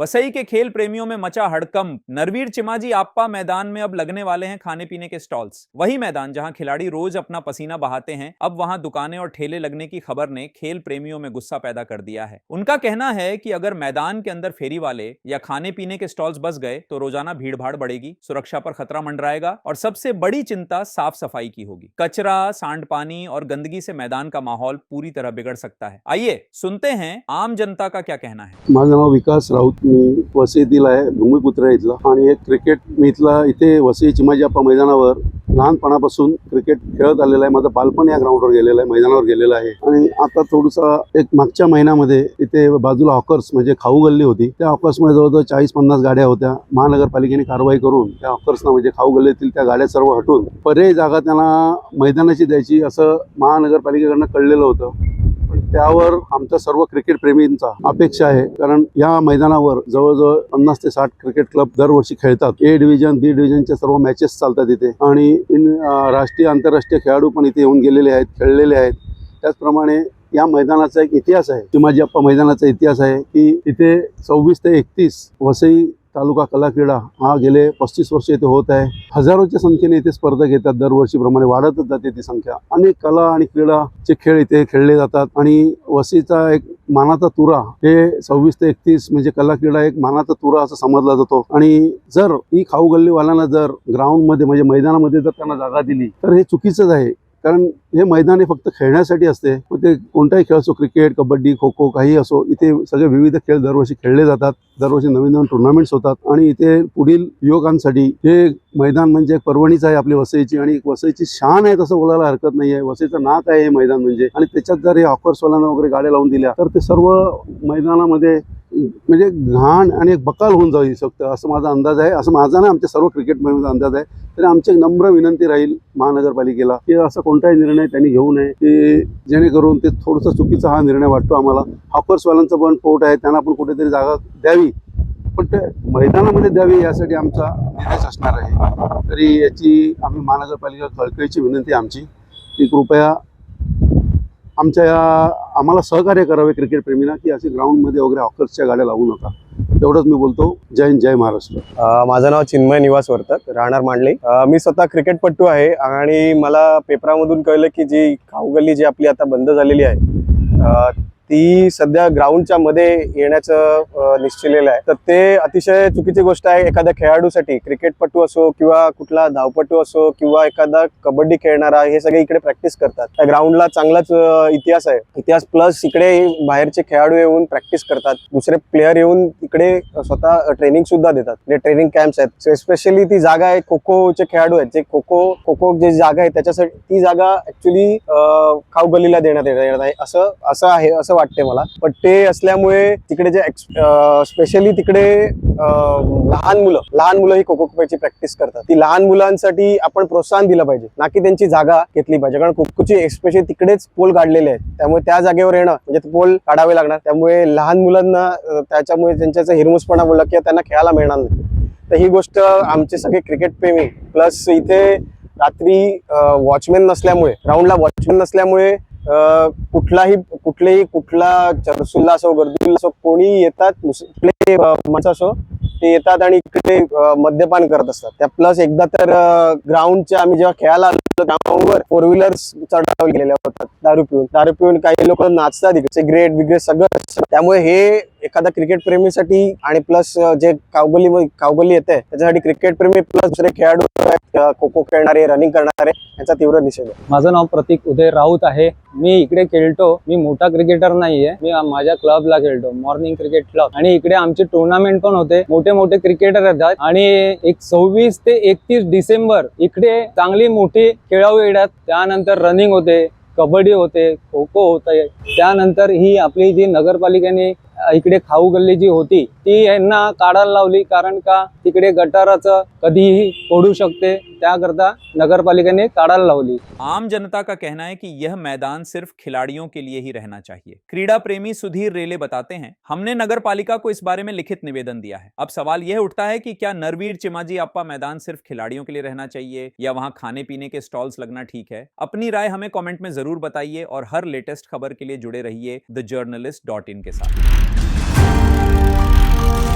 वसई के खेल प्रेमियों में मचा हड़कंप। नरवीर चिमाजी आप्पा मैदान में अब लगने वाले हैं खाने पीने के स्टॉल्स। वही मैदान जहाँ खिलाड़ी रोज अपना पसीना बहाते हैं, अब वहाँ दुकानें और ठेले लगने की खबर ने खेल प्रेमियों में गुस्सा पैदा कर दिया है। उनका कहना है कि अगर मैदान के अंदर फेरी वाले या खाने पीने के स्टॉल्स बस गए तो रोज़ाना भीड़ भाड़ बढ़ेगी, सुरक्षा पर खतरा मंडराएगा और सबसे बड़ी चिंता साफ़ सफ़ाई की होगी। कचरा सांड पानी और गंदगी से मैदान का माहौल पूरी तरह बिगड़ सकता है। आइए सुनते हैं आम जनता का क्या कहना है। विकास राऊत मी वसईतील आहे भूमिपुत्र आहे इथला. आणि एक क्रिकेट मी इथला इथे वसई चिमाजीप्पा मैदानावर लहानपणापासून क्रिकेट खेळत आलेला आहे. माझं बालपण या ग्राउंडवर गेलेलं आहे मैदानावर गेलेलं आहे. आणि आता थोडंसं एक मागच्या महिन्यामध्ये इथे बाजूला हॉकर्स म्हणजे खाऊ गल्ली होती. त्या हॉकर्समध्ये जवळजवळ चाळीस पन्नास गाड्या होत्या. महानगरपालिकेने कारवाई करून त्या हॉकर्सना म्हणजे खाऊ गल्लीतील त्या गाड्या सर्व हटून पर्यायी जागा त्यांना मैदानाची द्यायची असं महानगरपालिकेकडनं कळलेलं होतं. त्यावर आमच्या सर्व क्रिकेट प्रेमींचा अपेक्षा आहे. कारण या मैदानावर जवळजवळ पन्नास ते साठ क्रिकेट क्लब दरवर्षी खेळतात. ए डिव्हिजन बी डिव्हिजनच्या सर्व मॅचेस चालतात इथे. आणि राष्ट्रीय आंतरराष्ट्रीय खेळाडू पण इथे येऊन गेलेले आहेत खेळलेले आहेत. त्याचप्रमाणे या मैदानाचा एक इतिहास आहे. शिवाजी अप्पा मैदानाचा इतिहास आहे की इथे सव्वीस ते एकतीस वसई तालुका कलाक्रीडा हा गेले पस्तीस वर्ष इथे होत आहे. हजारोच्या संख्येने इथे स्पर्धा घेतात. दरवर्षीप्रमाणे वाढतच जाते ती संख्या. अनेक कला आणि क्रीडाचे खेळ इथे खेळले जातात आणि वसीचा एक मानाचा तुरा हे सव्वीस ते एकतीस म्हणजे कला क्रीडा एक मानाचा तुरा असं समजला जातो. आणि जर ही खाऊ गल्लीवाल्यांना जर ग्राउंडमध्ये म्हणजे मैदानामध्ये जर त्यांना जागा दिली तर हे चुकीचंच आहे. कारण हे मैदान हे फक्त खेळण्यासाठी असते. मग ते कोणताही खेळ असो क्रिकेट कबड्डी खो खो काही असो इथे सगळे विविध खेळ दरवर्षी खेळले जातात. दरवर्षी नवीन नवीन टुर्नामेंट्स होतात. आणि इथे पुढील युवकांसाठी हे मैदान म्हणजे एक पर्वणीच आहे आपली वसईची आणि वसईची शान आहे तसं बोलायला हरकत नाही आहे वसईचं नाक आहे हे मैदान म्हणजे. आणि त्याच्यात जर हे ऑफर्सवाल्यांना वगैरे गाड्या लावून दिल्या तर ते सर्व मैदानामध्ये म्हणजे घाण आणि एक बकाल होऊन जाऊ शकतं असं माझा अंदाज आहे. असं माझा नाही आमच्या सर्व क्रिकेट प्रेमीचा अंदाज आहे. तरी आमची एक नम्र विनंती राहील महानगरपालिकेला की असा कोणताही निर्णय त्यांनी घेऊ नये की जेणेकरून ते थोडंसं चुकीचा हा निर्णय वाटतो आम्हाला. हॉकर्सवाल्यांचं पण पोट आहे त्यांना पण कुठेतरी जागा द्यावी. पण ते मैदानामध्ये द्यावी यासाठी आमचा निर्णय असणार आहे. तरी याची आम्ही महानगरपालिका कळकळीची विनंती आमची की कृपया आमच्या या आम्हाला सहकार्य करावे क्रिकेट प्रेमीला की असे ग्राउंडमध्ये वगैरे ऑकर्सच्या गाड्या लावू नका. एवढंच मी बोलतो. जय हिंद जय महाराष्ट्र. माझं नाव चिन्मय निवास वर्तक राहणार मांडले. मी स्वतः क्रिकेटपट्टू आहे आणि मला पेपरामधून कळलं की जी खाऊगल्ली जी आपली आता बंद झालेली आहे ती सध्या ग्राउंडच्या मध्ये येण्याचं निश्चिलेलं आहे. तर ते अतिशय चुकीची गोष्ट आहे. एखाद्या खेळाडूसाठी क्रिकेटपटू असो किंवा कुठला धावपटू असो किंवा एखादा कबड्डी खेळणारा हे सगळे इकडे प्रॅक्टिस करतात. त्या ग्राउंडला चांगलाच इतिहास आहे. इतिहास प्लस इकडे बाहेरचे खेळाडू येऊन प्रॅक्टिस करतात. दुसरे प्लेयर येऊन इकडे स्वतः ट्रेनिंग सुद्धा देतात. जे ट्रेनिंग कॅम्प्स आहेत. स्पेशली ती जागा आहे खो खोचे खेळाडू आहेत. जे खो खो खो खो जे जागा आहे त्याच्यासाठी ती जागा ऍक्च्युली खाऊ गल्लीला देण्यात येणार आहे. असं असं आहे असं वाटते मला. पण ते असल्यामुळे तिकडे जे स्पेशली तिकडे लहान मुलं लहान मुलं ही कोको खोची प्रॅक्टिस करतात. ती लहान मुलांसाठी आपण प्रोत्साहन दिलं पाहिजे. ना की त्यांची जागा घेतली पाहिजे. कारण खो खोची स्पेशली तिकडेच पोल काढलेले आहेत. त्यामुळे त्या जागेवर येणं म्हणजे पोल काढावे लागणार. त्यामुळे लहान मुलांना त्याच्यामुळे त्यांच्याचा हिरमुसपणा बोलला किंवा त्यांना खेळायला मिळणार नाही. तर ही गोष्ट आमचे सगळे क्रिकेट प्रेमी प्लस इथे रात्री वॉचमॅन नसल्यामुळे ग्राउंडला वॉचमॅन नसल्यामुळे कुठलाही कुठलेही कुठला चरसुल्ला असो गर्दुल्ला असो कोणी येतात कुठले माणसं असो ते येतात आणि इकडे मद्यपान करत असतात. त्या प्लस एकदा तर ग्राउंडच्या आम्ही जेव्हा खेळायला आलो ग्राउंडवर फोर व्हीलर्स चढावले गेलेल्या होतात दारू पिऊन. दारू पिऊन काही लोक नाचतात इकडे सिगरेट बिगरेट सगळं. त्यामुळे हे एखादा क्रिकेट प्रेमीसाठी आणि प्लस जे कावगली कावगली येते त्याच्यासाठी क्रिकेट प्रेमी प्लस दुसरे खेळाडू खो खो खेळणारे रनिंग करणारे यांचा तीव्र निषेध आहे. माझं नाव प्रतीक उदय राऊत आहे. मी इकडे खेळतो. मी मोठा क्रिकेटर नाहीये. मी माझ्या क्लबला खेळतो. मॉर्निंग क्रिकेट क्लब आणि इकडे आमचे टुर्नामेंट पण होते. मोठे मोठे क्रिकेटर येतात. आणि एक सव्वीस ते एकतीस डिसेंबर इकडे चांगली मोठी खेळाऊ येतात. त्यानंतर रनिंग होते कबड्डी होते खो खो होते. त्यानंतर ही आपली जी नगरपालिकेने इकडे खाऊ गल्ली जी होती, ती यांना काढायला लावली, कारण का तिकडे गटाराचं कधीही पडू शकते. त्याकरता नगरपालिकेने काढायला लावली. आम जनता का कहना है कि यह मैदान सिर्फ़ खिलाड़ियों के लिए ही रहना चाहिए। क्रीड़ा प्रेमी सुधीर रेले बताते हैं, हमने नगर पालिका को इस बारे में लिखित निवेदन दिया है। अब सवाल यह उठता है कि क्या नरवीर चिमाजी अप्पा मैदान सिर्फ़ खिलाड़ियों के लिए रहना चाहिए, या वहाँ खाने पीने के स्टॉल्स लगना ठीक है? अपनी राय हमें कॉमेंट में ज़रूर बताइए, और हर लेटेस्ट खबर के लिए जुड़े रहिए द जर्नलिस्ट डॉट इन के साथ। Bye.